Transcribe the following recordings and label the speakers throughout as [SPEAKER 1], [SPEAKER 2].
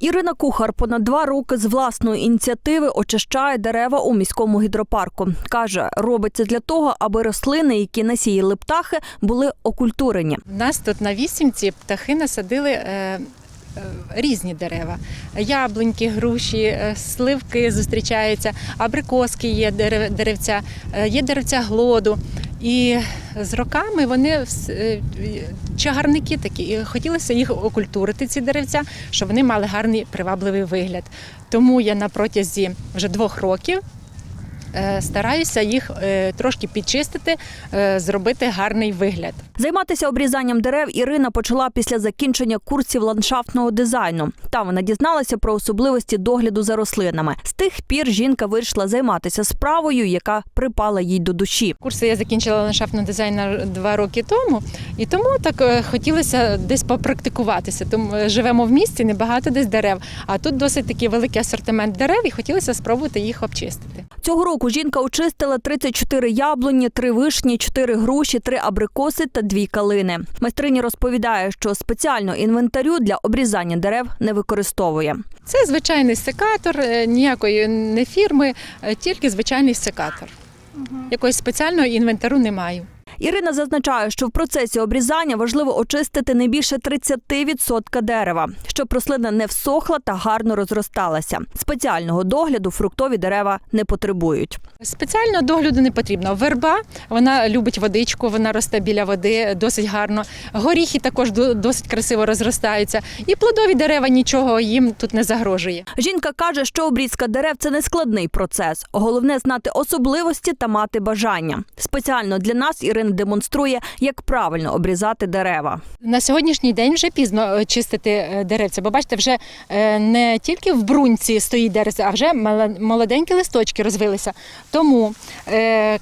[SPEAKER 1] Ірина Кухар понад два роки з власної ініціативи очищає дерева у міському гідропарку. Каже, робить це для того, аби рослини, які насіяли птахи, були окультурені.
[SPEAKER 2] У нас тут на вісімці птахи насадили е, е, різні дерева. Яблуньки, груші, е, сливки зустрічаються, абрикоски є дерев- деревця, є деревця глоду. І з роками вони чагарники такі. І хотілося їх окультурити, ці деревця, щоб вони мали гарний привабливий вигляд. Тому я на протязі вже двох років е, стараюся їх е, трошки підчистити, е, зробити гарний вигляд.
[SPEAKER 1] Займатися обрізанням дерев Ірина почала після закінчення курсів ландшафтного дизайну. Там вона дізналася про особливості догляду за рослинами. З тих пір жінка вирішила займатися справою, яка припала їй до душі.
[SPEAKER 2] Курси я закінчила ландшафтний дизайн два роки тому, і тому так е, хотілося десь попрактикуватися. Тому е, живемо в місті, небагато десь дерев, а тут досить такий великий асортимент дерев, і хотілося спробувати їх обчистити.
[SPEAKER 1] Цього року жінка очистила 34 яблуні, 3 вишні, 4 груші, 3 абрикоси та 2 калини. Майстриня розповідає, що спеціально інвентарю для обрізання дерев не використовує.
[SPEAKER 2] Це звичайний секатор, е, ніякої не фірми, тільки звичайний секатор. Якогось спеціального інвентару не маю.
[SPEAKER 1] Ірина зазначає, що в процесі обрізання важливо очистити не більше 30% дерева, щоб рослина не всохла та гарно розросталася. Спеціального догляду фруктові дерева не потребують.
[SPEAKER 2] Спеціального догляду не потрібно. Верба вона любить водичку, вона росте біля води досить гарно. Горіхи також до- досить красиво розростаються. І плодові дерева нічого їм тут не загрожує.
[SPEAKER 1] Жінка каже, що обрізка дерев це не складний процес. Головне знати особливості та мати бажання. Спеціально для нас Ірина демонструє, як правильно обрізати дерева.
[SPEAKER 2] На сьогоднішній день вже пізно е, чистити е, деревця, бо бачите, вже е, не тільки в бруньці стоїть деревце, а вже молоденькі листочки розвилися. Тому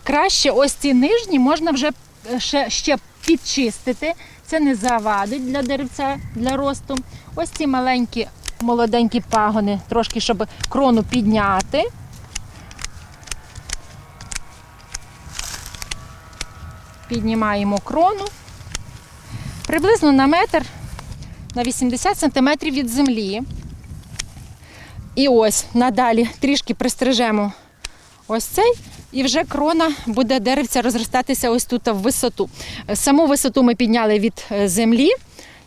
[SPEAKER 2] краще ось ці нижні можна вже ще, ще підчистити. Це не завадить для деревця для росту. Ось ці маленькі молоденькі пагони, трошки щоб крону підняти. Піднімаємо крону приблизно на метр на 80 сантиметрів від землі. І ось надалі трішки пристрижемо ось цей, і вже крона буде деревця розростатися ось тут в висоту. Саму висоту ми підняли від е, землі.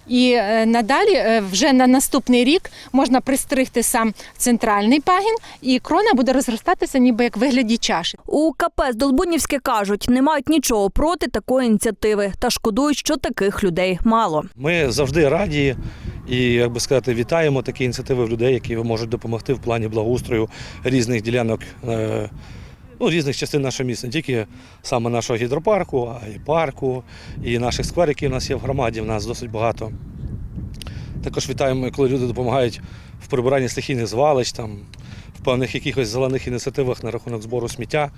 [SPEAKER 2] І е, надалі, е, вже на наступний рік, можна пристригти сам центральний пагін, і крона буде розростатися ніби як вигляді чаші.
[SPEAKER 1] У КП Здолбунівське кажуть, не мають нічого проти такої ініціативи та шкодують, що таких людей мало.
[SPEAKER 3] Ми завжди раді і, як би сказати, вітаємо такі ініціативи в людей, які можуть допомогти в плані благоустрою різних ділянок, е, ну, різних частин нашого міста, не тільки саме нашого гідропарку, а й парку, і наших скверів, які в нас є в громаді, в нас досить багато. Також вітаємо, коли люди допомагають в прибиранні стихійних звалищ, там, в певних якихось зелених ініціативах на рахунок збору сміття.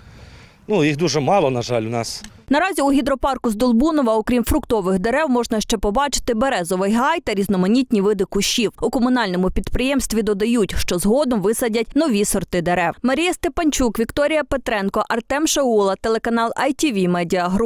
[SPEAKER 3] Ну, їх дуже мало, на жаль, у нас
[SPEAKER 1] Наразі у гідропарку з Долбунова, окрім фруктових дерев, можна ще побачити березовий гай та різноманітні види кущів. У комунальному підприємстві додають, що згодом висадять нові сорти дерев. Марія Степанчук, Вікторія Петренко, Артем Шаула, телеканал ITV Media.